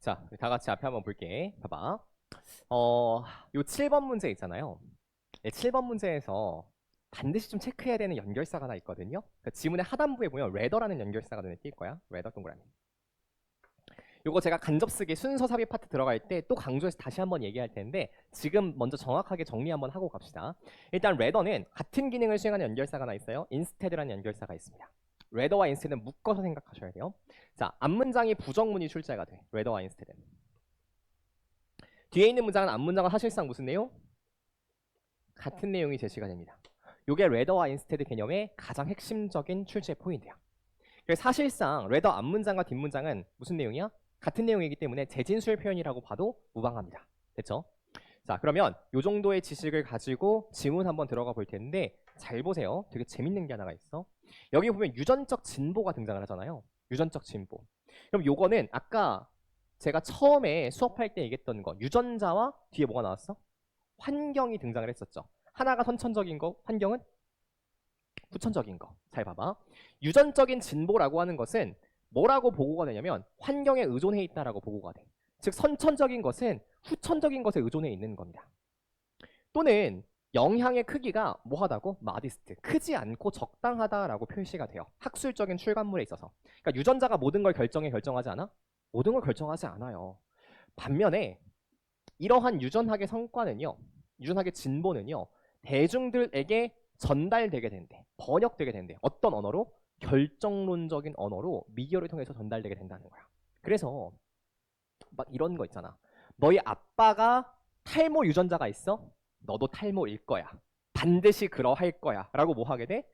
자, 다 같이 앞에 한번 볼게. 봐봐. 어, 요 7번 문제 있잖아요. 네, 7번 문제에서 반드시 좀 체크해야 되는 연결사가 하나 있거든요. 그 지문의 하단부에 보면 레더라는 연결사가 눈에 띌 거야. 레더 동그라미. 요거 제가 간접 쓰기 순서 삽입 파트 들어갈 때 또 강조해서 다시 한번 얘기할 텐데 지금 먼저 정확하게 정리 한번 하고 갑시다. 일단 레더는 같은 기능을 수행하는 연결사가 하나 있어요. 인스테드라는 연결사가 있습니다. 레더와 인스테드는 묶어서 생각하셔야 돼요. 자, 앞 문장이 부정문이 출제가 돼. 레더와 인스테드는. 뒤에 있는 문장은 앞 문장은 사실상 무슨 내용? 같은 내용이 제시가 됩니다. 요게 레더와 인스테드 개념의 가장 핵심적인 출제 포인트야. 그래서 사실상 레더 앞 문장과 뒷 문장은 무슨 내용이야? 같은 내용이기 때문에 재진술 표현이라고 봐도 무방합니다. 됐죠? 자, 그러면 요 정도의 지식을 가지고 지문 한번 들어가 볼 텐데 잘 보세요. 되게 재밌는 게 하나가 있어. 여기 보면 유전적 진보가 등장을 하잖아요. 유전적 진보. 그럼 요거는 아까 제가 처음에 수업할 때 얘기했던 거 유전자와 뒤에 뭐가 나왔어? 환경이 등장을 했었죠. 하나가 선천적인 거, 환경은 후천적인 거. 잘 봐봐. 유전적인 진보라고 하는 것은 뭐라고 보고가 되냐면 환경에 의존해 있다라고 보고가 돼. 즉 선천적인 것은 후천적인 것에 의존해 있는 겁니다. 또는 영향의 크기가 뭐하다고? 마디스트. 크지 않고 적당하다라고 표시가 돼요. 학술적인 출간물에 있어서. 그러니까 유전자가 모든 걸 결정해 결정하지 않아? 모든 걸 결정하지 않아요. 반면에 이러한 유전학의 성과는요. 유전학의 진보는요. 대중들에게 전달되게 된대. 번역되게 된대. 어떤 언어로? 결정론적인 언어로 미디어를 통해서 전달되게 된다는 거야. 그래서 막 이런 거 있잖아. 너희 아빠가 탈모 유전자가 있어? 너도 탈모일 거야. 반드시 그러할 거야. 라고 뭐 하게 돼?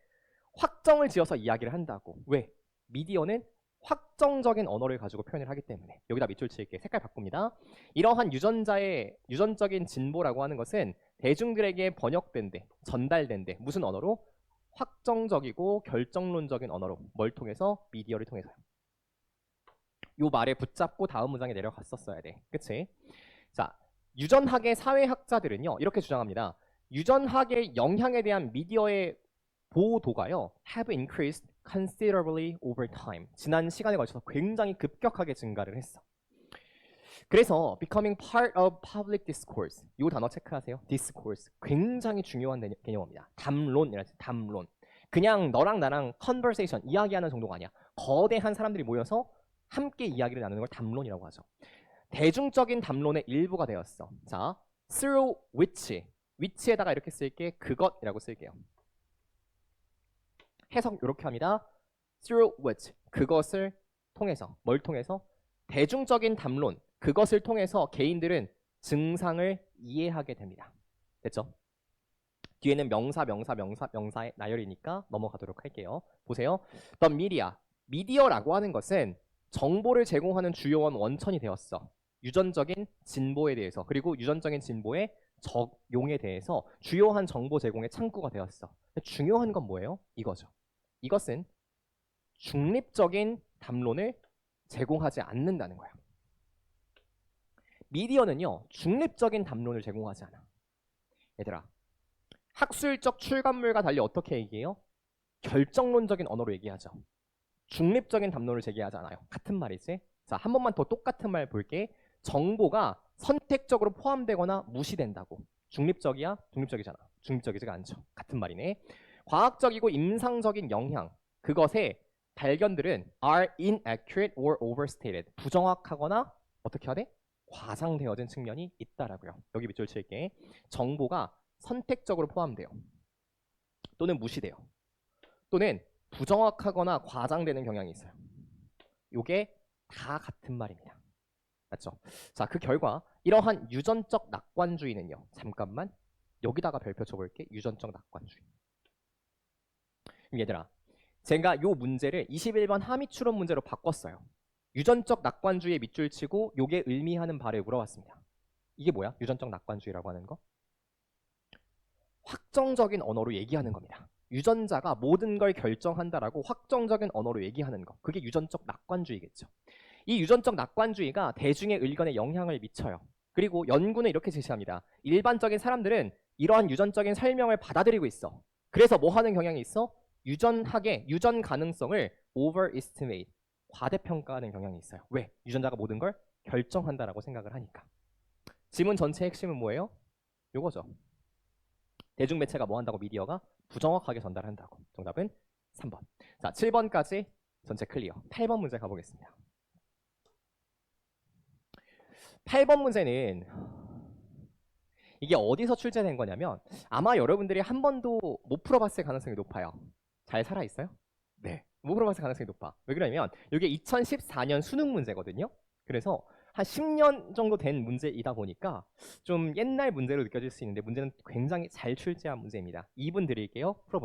확정을 지어서 이야기를 한다고. 왜? 미디어는 확정적인 언어를 가지고 표현을 하기 때문에 여기다 밑줄 칠게 색깔 바꿉니다. 이러한 유전자의 유전적인 진보라고 하는 것은 대중들에게 번역된대, 전달된대. 무슨 언어로? 확정적이고 결정론적인 언어로 뭘 통해서? 미디어를 통해서요. 요 말에 붙잡고 다음 문장에 내려갔었어야 돼. 그치? 자, 유전학의 사회학자들은요, 이렇게 주장합니다. 유전학의 영향에 대한 미디어의 보도가요, have increased considerably over time. 지난 시간에 걸쳐서 굉장히 급격하게 증가를 했어. 그래서 becoming part of public discourse. 이 단어 체크하세요. discourse. 굉장히 중요한 개- 개념입니다. 담론이라는 담론. 그냥 너랑 나랑 conversation 이야기하는 정도가 아니야. 거대한 사람들이 모여서 함께 이야기를 나누는 걸 담론이라고 하죠. 대중적인 담론의 일부가 되었어. 자, through which, which에다가 이렇게 쓸게 그것이라고 쓸게요. 해석 이렇게 합니다. through which 그것을 통해서 뭘 통해서 대중적인 담론 그것을 통해서 개인들은 증상을 이해하게 됩니다. 됐죠? 뒤에는 명사, 명사, 명사, 명사의 나열이니까 넘어가도록 할게요. 보세요. The media. 미디어라고 하는 것은 정보를 제공하는 주요한 원천이 되었어. 유전적인 진보에 대해서 그리고 유전적인 진보의 적용에 대해서 주요한 정보 제공의 창구가 되었어. 중요한 건 뭐예요? 이거죠. 이것은 중립적인 담론을 제공하지 않는다는 거야. 미디어는요, 중립적인 담론을 제공하지 않아. 얘들아, 학술적 출간물과 달리 어떻게 얘기해요? 결정론적인 언어로 얘기하죠. 중립적인 담론을 제기하지 않아요. 같은 말이지. 자, 한 번만 더 똑같은 말 볼게. 정보가 선택적으로 포함되거나 무시된다고. 중립적이야? 중립적이잖아. 중립적이지가 않죠. 같은 말이네. 과학적이고 임상적인 영향. 그것의 발견들은 are inaccurate or overstated. 부정확하거나 어떻게 하대? 과장되어진 측면이 있다라고요. 여기 밑줄 칠게. 정보가 선택적으로 포함돼요. 또는 무시돼요. 또는 부정확하거나 과장되는 경향이 있어요. 요게 다 같은 말입니다. 맞죠? 자, 그 결과 이러한 유전적 낙관주의는요. 잠깐만 여기다가 별표 쳐볼게. 유전적 낙관주의. 얘들아, 제가 요 문제를 21번 함의 추론 문제로 바꿨어요. 유전적 낙관주의에 밑줄 치고 요게 의미하는 바를 물어봤습니다. 이게 뭐야? 유전적 낙관주의라고 하는 거? 확정적인 언어로 얘기하는 겁니다. 유전자가 모든 걸 결정한다라고 확정적인 언어로 얘기하는 거. 그게 유전적 낙관주의겠죠. 이 유전적 낙관주의가 대중의 의견에 영향을 미쳐요. 그리고 연구는 이렇게 제시합니다. 일반적인 사람들은 이러한 유전적인 설명을 받아들이고 있어. 그래서 뭐 하는 경향이 있어? 유전학의 유전 가능성을 overestimate, 과대평가하는 경향이 있어요. 왜? 유전자가 모든 걸 결정한다라고 생각을 하니까. 지문 전체 핵심은 뭐예요? 요거죠. 대중매체가 뭐 한다고 미디어가 부정확하게 전달한다고. 정답은 3번. 자, 7번까지 전체 클리어. 8번 문제 가보겠습니다. 8번 문제는 이게 어디서 출제된 거냐면 아마 여러분들이 한 번도 못 풀어봤을 가능성이 높아요. 잘 살아있어요? 네. 못 풀어봤을 가능성이 높아. 왜 그러냐면 이게 2014년 수능 문제거든요. 그래서 한 10년 정도 된 문제이다 보니까 좀 옛날 문제로 느껴질 수 있는데 문제는 굉장히 잘 출제한 문제입니다. 2분 드릴게요. 풀어보세요.